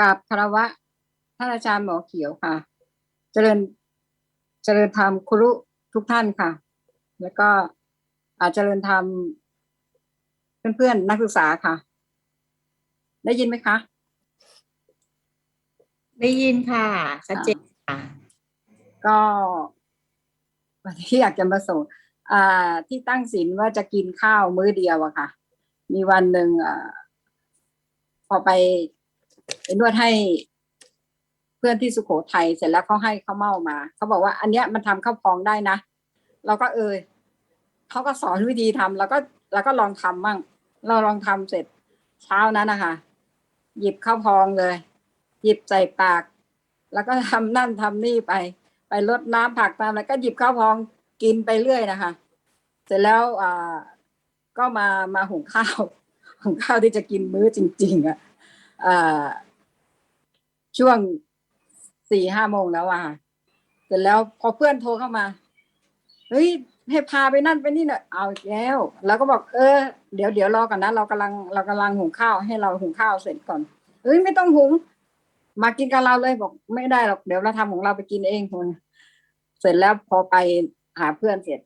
กราบคารวะท่านอาจารย์หมอเขียวค่ะ เจริญเจริญธรรมครุทุกท่านค่ะ แล้วก็อาจเจริญธรรมเพื่อนๆนักศึกษาค่ะ ได้ยินไหมคะ ได้ยินค่ะชัดเจนค่ะ ก็วันที่อยากจะมาส่งอ่าที่ตั้งศีลว่าจะกินข้าวมื้อเดียวอะค่ะ มีวันหนึ่งอ่าพอไป ไปนวดให้เพื่อนที่สุโขทัยเสร็จแล้วเขาให้ข้าวเม่ามาเขาบอกว่า อันเนี้ยมันทำข้าวพองได้นะเราก็เออเขาก็สอนวิธีทำแล้วก็แล้วก็ลองทำมั่งเราลองทำเสร็จเช้านั้นนะคะหยิบข้าวพองเลย หยิบใส่ปาก แล้วก็ทำนั่นทำนี่ไป ไปรดน้ำผักตามแล้วก็หยิบข้าวพองกินไปเรื่อยนะคะ เสร็จแล้วอ่าก็มามาหุงข้าวหุงข้าวที่จะกินมื้อจริง ๆอะอ่า ช่วงสี่ห้าโมงแล้วอะเสร็จแล้วพอเพื่อนโทรเข้ามา เฮ้ยให้พาไปนั่นไปนี่หน่อยเอาแล้ว แล้วก็บอกเออเดี๋ยวเดี๋ยวรอก่อนนะเรากำลังเรากำลังหุงข้าวให้เราหุงข้าวเสร็จก่อนเฮ้ยไม่ต้องหุง มากินกับเราเลยบอกไม่ได้หรอกเดี๋ยวเราทำของเราไปกินเองคนเสร็จแล้วพอไปหาเพื่อนเสร็จ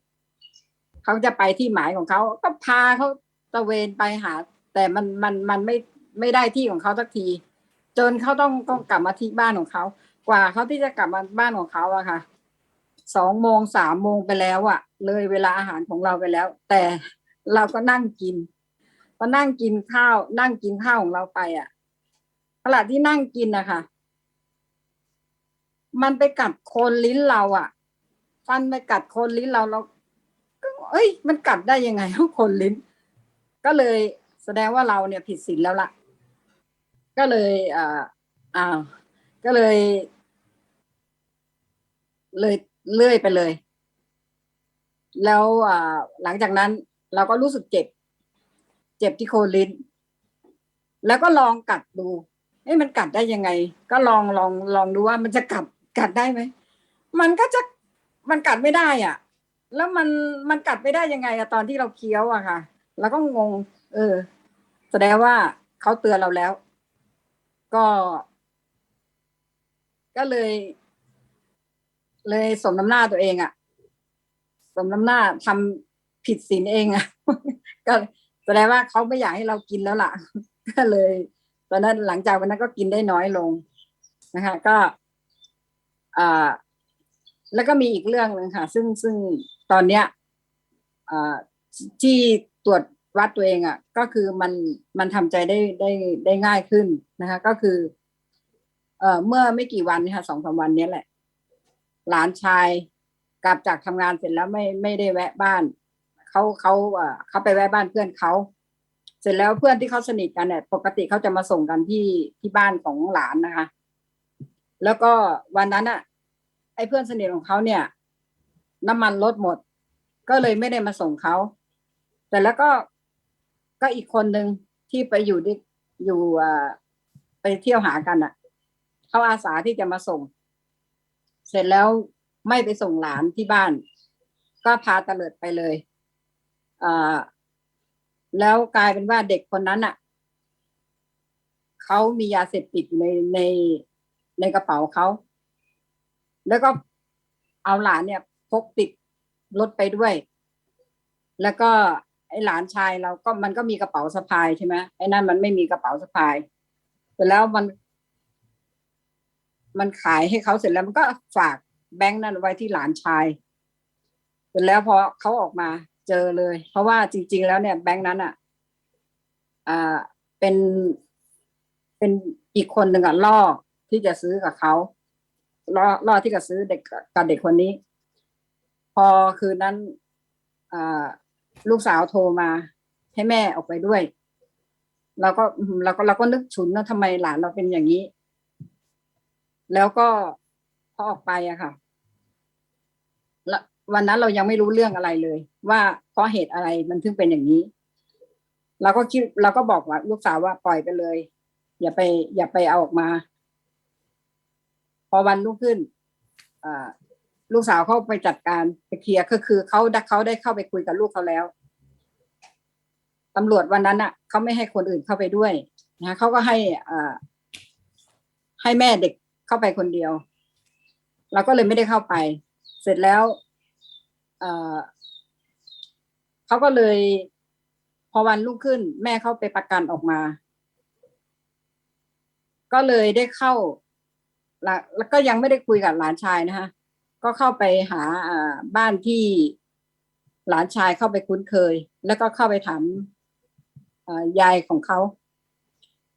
เขาจะไปที่หมายของเขาก็พาเขาตะเวนไปหา แต่มันมันมันไม่ ไม่ได้ที่ของเขาสักที จนเขาต้องต้องกลับมาที่บ้านของเขา กว่าเขาที่จะกลับมาบ้านของเขาอะค่ะสองโมงสามโมงไปแล้วอะเลยเวลาอาหารของเราไปแล้ว แต่เราก็นั่งกินพอนั่งกินข้าว นั่งกินข้าวของเราไปอะขณะที่นั่งกินนะคะมันไปกัดโคนลิ้นเราอะฟันไปกัดโคนลิ้นเราเราก็เอ้ย มันกัดได้ยังไงโคนลิ้น ก็เลยแสดงว่าเราเนี่ยผิดศีลแล้วล่ะ ก็เลยอ่าอ้าวก็เลย เลยเลื่อยไปเลย แล้วอ่าหลังจากนั้นเราก็รู้สึกเจ็บ เจ็บที่โคนลิ้น แล้วก็ลองกัดดูเอ้มันกัดได้ยังไง ก็ลองลองลองดูว่ามันจะกัดกัดได้ไหมมันก็จะมันกัดไม่ได้อะ แล้วมันมันกัดไม่ได้ยังไงอะตอนที่เราเคี้ยวอะค่ะ แล้วก็งง เออ แสดงว่าเขาเตือนเราแล้ว ก็ ก็เลย เลยสมน้ำหน้าตัวเองอะสมน้ำหน้าทำผิดศีลเองอะก็แสดงว่าเขาไม่อยากให้เรากินแล้วล่ะ ก็เลย ตอนนั้นหลังจากวันนั้นก็กินได้น้อยลงนะคะ ก็อ่าแล้วก็มีอีกเรื่องหนึ่งค่ะ ซึ่งซึ่งตอนเนี้ยอ่าที่ตรวจ วัดตัวเองอะ่ะ ก็คือมันมันทำใจได้ได้ได้ง่ายขึ้นนะคะ ก็คือ เอ่อเมื่อไม่กี่วันนี้ค่ะสองสามวันนี้แหละ หลานชายกลับจากทำงานเสร็จแล้วไม่ไม่ได้แวะบ้านเขาเขาเอ่อเขาไปแวะบ้านเพื่อนเขาเสร็จแล้วเพื่อนที่เขาสนิทกันเนี่ย ปกติเขาจะมาส่งกันที่ที่บ้านของหลานนะคะ แล้วก็วันนั้นอะ ไอ้เพื่อนสนิทของเขาเนี่ย น้ำมันลดหมด ก็เลยไม่ได้มาส่งเขาแต่แล้วก็ ก็อีกคนหนึ่งที่ไปอยู่ที่อยู่อ่าไปเที่ยวหากันอะเขาอาสาที่จะมาส่ง เสร็จแล้วไม่ไปส่งหลานที่บ้าน ก็พาตะเลิดไปเลยอ่าแล้วกลายเป็นว่าเด็กคนนั้นอะเขามียาเสพติดอยู่ในในในกระเป๋าเขา แล้วก็เอาหลานเนี่ยพกติดรถไปด้วย แล้วก็ ไอ้หลานชายเราก็มันก็มีกระเป๋าสะพายใช่ไหมไอ้นั่นมันไม่มีกระเป๋าสะพายเสร็จแล้วมัน มันขายให้เขาเสร็จแล้วมันก็ฝากแบงค์นั้นไว้ที่หลานชายเสร็จแล้วพอเขาออกมาเจอเลย เพราะว่าจริง ๆ แล้วเนี่ยแบงค์นั้นอะอ่าเป็นเป็นอีกคนหนึ่งอะล่อที่จะซื้อกับเขาล่อล่อที่จะซื้อเด็กกับเด็กคนนี้ พอคืนนั้นอ่า ลูกสาวโทรมาให้แม่ออกไปด้วยเราก็เราก็เราก็นึกฉุนนะทำไมหลานเราเป็นอย่างนี้ แล้วก็พอออกไปอะค่ะแล้ววันนั้นเรายังไม่รู้เรื่องอะไรเลย ว่าเพราะเหตุอะไรมันถึงเป็นอย่างนี้ เราก็คิดเราก็บอกว่าลูกสาวว่าปล่อยไปเลย อย่าไป อย่าไปเอาออกมา พอวันรุ่งขึ้นอ่า ลูกสาวเขาไปจัดการไปเคลียร์ก็คือเขาเขาได้เข้าไปคุยกับลูกเขาแล้วตำรวจวันนั้นอะเขาไม่ให้คนอื่นเข้าไปด้วยนะเขาก็ให้อ่าให้แม่เด็กเข้าไปคนเดียว เราก็เลยไม่ได้เข้าไป เสร็จแล้วเออเขาก็เลย พอวันรุ่งขึ้น แม่เขาไปประกันออกมา ก็เลยได้เข้าละแล้วก็ยังไม่ได้คุยกับหลานชายนะคะ ก็เข้าไปหาบ้านที่หลานชายเข้าไปคุ้นเคย แล้วก็เข้าไปถามยายของเขา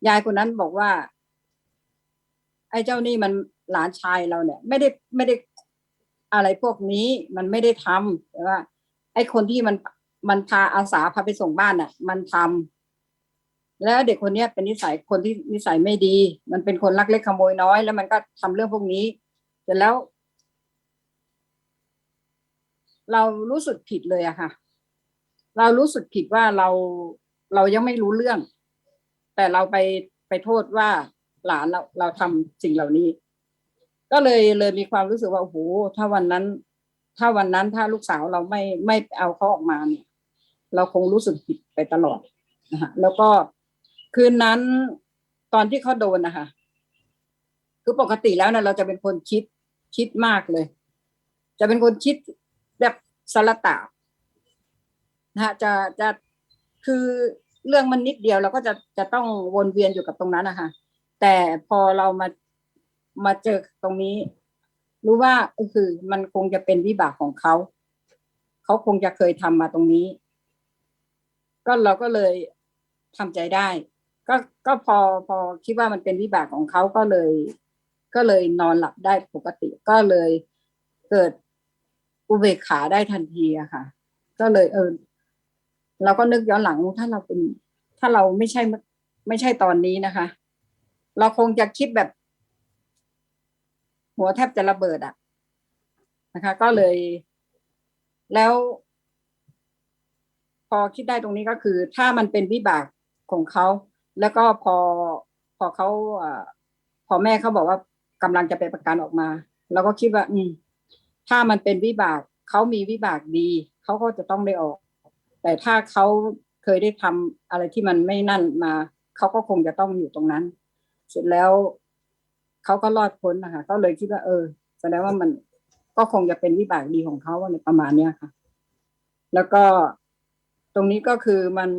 ยายคนนั้นบอกว่า ไอ้เจ้านี่มันหลานชายเราเนี่ย ไม่ได้ไม่ได้อะไรพวกนี้มันไม่ได้ทำแต่ว่า ไอ้คนที่มันมันพาอาสาพาไปส่งบ้านน่ะ มันทำแล้วเด็กคนนี้เป็นนิสัยคนที่นิสัยไม่ดี มันเป็นคนลักเล็กขโมยน้อย แล้วมันก็ทำเรื่องพวกนี้เสร็จแล้ว เรารู้สึกผิดเลยอะค่ะ เรารู้สึกผิดว่าเราเรายังไม่รู้เรื่อง แต่เราไปไปโทษว่าหลานเราเราทำสิ่งเหล่านี้ ก็เลยเลยมีความรู้สึกว่าโอ้โหถ้าวันนั้น ถ้าวันนั้นถ้าลูกสาวเราไม่ไม่เอาเขาออกมาเนี่ย เราคงรู้สึกผิดไปตลอดนะฮะแล้วก็คืนนั้นตอนที่เขาโดนนะคะคือปกติแล้วนะเราจะเป็นคนคิดคิดมากเลย จะเป็นคนคิด สารตานะฮะจะจะคือเรื่องมันนิดเดียวเราก็จะจะต้องวนเวียนอยู่กับตรงนั้นนะคะแต่พอเรามามาเจอตรงนี้ รู้ว่าก็คือมันคงจะเป็นวิบากของเขาเขาคงจะเคยทำมาตรงนี้ ก็เราก็เลยทำใจได้ ก็ก็พอพอคิดว่ามันเป็นวิบากของเขาก็เลย ก็เลยนอนหลับได้ปกติ ก็เลยเกิด อุเบกขาได้ทันทีอะค่ะ ก็เลยเออ เราก็นึกย้อนหลังถ้าเราเป็น ถ้าเราไม่ใช่ไม่ใช่ตอนนี้นะคะ เราคงจะคิดแบบ หัวแทบจะระเบิดอะนะคะ ก็เลย แล้ว พอคิดได้ตรงนี้ก็คือ ถ้ามันเป็นวิบากของเขาแล้วก็พอพอเขาอพอแม่เขาบอกว่ากำลังจะไปประกันออกมา เราก็คิดว่า อืม ถ้ามันเป็นวิบากเขามีวิบากดีเขาก็จะต้องได้ออก แต่ถ้าเขาเคยได้ทำอะไรที่มันไม่นั่นมาเขาก็คงจะต้องอยู่ตรงนั้น เสร็จแล้วเขาก็รอดพ้นนะคะก็เลยคิดว่า เออแสดงว่ามันก็คงจะเป็นวิบากดีของเขาในประมาณเนี้ยค่ะ แล้วก็ตรงนี้ก็คือมัน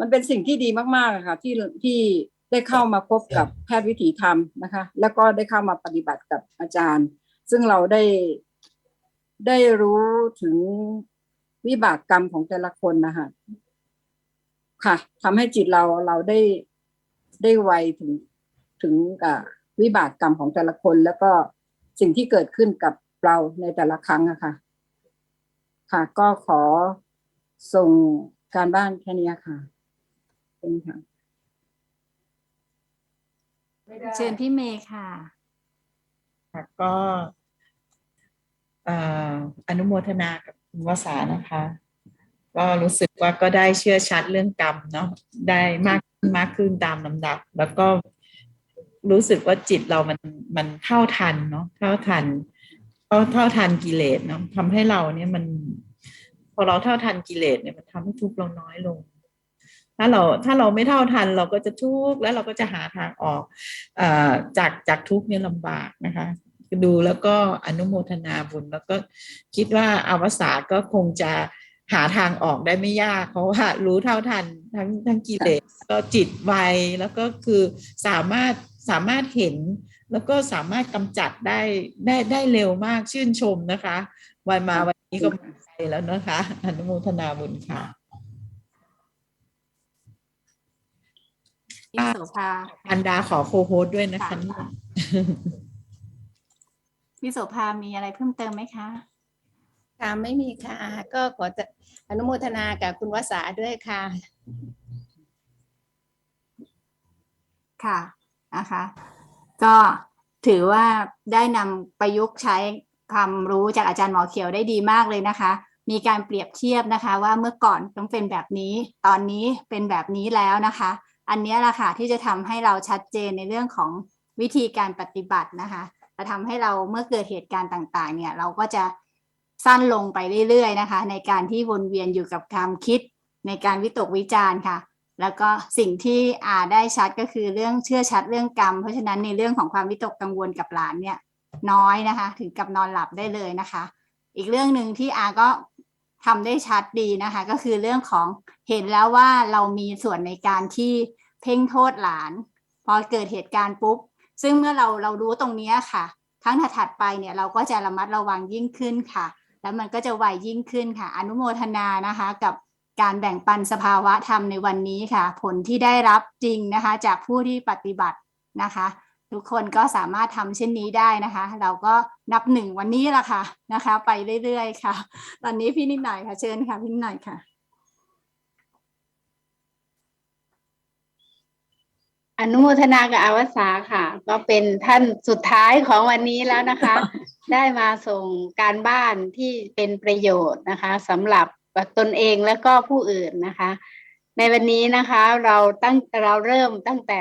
มันเป็นสิ่งที่ดีมากๆะค่ะ ที่ที่ได้เข้ามาพบกับแพทย์วิถีธรรมนะคะ แล้วก็ได้เข้ามาปฏิบัติกับอาจารย์ ซึ่งเราได้ได้รู้ถึงวิบากกรรมของแต่ละคนนะคะค่ะทำให้จิตเราเราได้ได้ไวถึงถึงกับวิบากกรรมของแต่ละคน แล้วก็สิ่งที่เกิดขึ้นกับเราในแต่ละครั้งอะค่ะ ค่ะ ก็ขอส่งการบ้านแค่นี้ค่ะเป็นค่ะเชิญพี่เมย์ค่ะค่ะก็เอนุโมทนากับคุณวสานะคะ ก็รู้สึกว่าก็ได้เชื่อชัดเรื่องกรรมเนาะได้มากมากขึ้นตามลำดับ แล้วก็รู้สึกว่าจิตเรามันมันเท่าทันเนาะเท่าทันเท่าเท่าทันกิเลสเนาะทำให้เราเนี่ยมัน พอเราเท่าทันกิเลสเนี่ยมันทำให้ทุกข์เราน้อยลง ถ้าเราถ้าเราไม่เท่าทันเราก็จะทุกข์แล้วเราก็จะหาทางออกเอ่อจากจากทุกข์เนี่ยลำบากนะคะ ดูแล้วก็อนุโมทนาบุญ แล้วก็คิดว่าอวสาก็คงจะหาทางออกได้ไม่ยาก เพราะว่ารู้เท่าทันทั้งทั้งกิเลสก็จิตไวแล้วก็คือสามารถสามารถเห็นแล้วก็สามารถกำจัดได้ได้ได้เร็วมากชื่นชมนะคะ วันมาวันนี้ก็มั่นใจแล้วนะคะอนุโมทนาบุญค่ะพี่โสภาอันดาขอโคโฮสต์ด้วยนะคะค่ะ พี่โสภามีอะไรเพิ่มเติมไหมคะ ค่ะไม่มีค่ะ ก็ขอจะอนุโมทนากับคุณวสาด้วยค่ะ ค่ะนะคะ ก็ถือว่าได้นำประยุกต์ใช้ความรู้จากอาจารย์หมอเขียวได้ดีมากเลยนะคะ มีการเปรียบเทียบนะคะ ว่าเมื่อก่อนต้องเป็นแบบนี้ ตอนนี้เป็นแบบนี้แล้วนะคะ อันเนี้ยแหละค่ะที่จะทำให้เราชัดเจนในเรื่องของวิธีการปฏิบัตินะคะ จะทำให้เราเมื่อเกิดเหตุการณ์ต่างๆ เนี่ย เราก็จะสั้นลงไปเรื่อยๆนะคะ ในการที่วนเวียนอยู่กับความคิดในการวิตกวิจารณ์ค่ะ แล้วก็สิ่งที่อ่าได้ชัดก็คือเรื่องเชื่อชัดเรื่องกรรม เพราะฉะนั้นในเรื่องของความวิตกกังวลกับหลานเนี่ย น้อยนะคะ ถึงกับนอนหลับได้เลยนะคะ อีกเรื่องหนึ่งที่อาก็ทำได้ชัดดีนะคะ ก็คือเรื่องของเห็นแล้วว่าเรามีส่วนในการที่เพ่งโทษหลาน พอเกิดเหตุการณ์ปุ๊บ ซึ่งเมื่อเราเรารู้ตรงนี้ค่ะ ครั้งถัดๆไปเนี่ยเราก็จะระมัดระวังยิ่งขึ้นค่ะ แล้วมันก็จะไวยิ่งขึ้นค่ะ อนุโมทนานะคะกับการแบ่งปันสภาวะธรรมในวันนี้ค่ะ ผลที่ได้รับจริงนะคะ จากผู้ที่ปฏิบัตินะคะ ทุกคนก็สามารถทำเช่นนี้ได้นะคะ เราก็นับหนึ่งวันนี้ละค่ะนะคะ ไปเรื่อยๆค่ะ ตอนนี้พี่นิดหน่อยค่ะเชิญค่ะพี่นิดหน่อยค่ะ อนุโมทนากับอาวสาค่ะ ก็เป็นท่านสุดท้ายของวันนี้แล้วนะคะ ได้มาส่งการบ้านที่เป็นประโยชน์นะคะสำหรับตนเองแล้วก็ผู้อื่นนะคะ ในวันนี้นะคะเราตั้งเราเริ่มตั้งแต่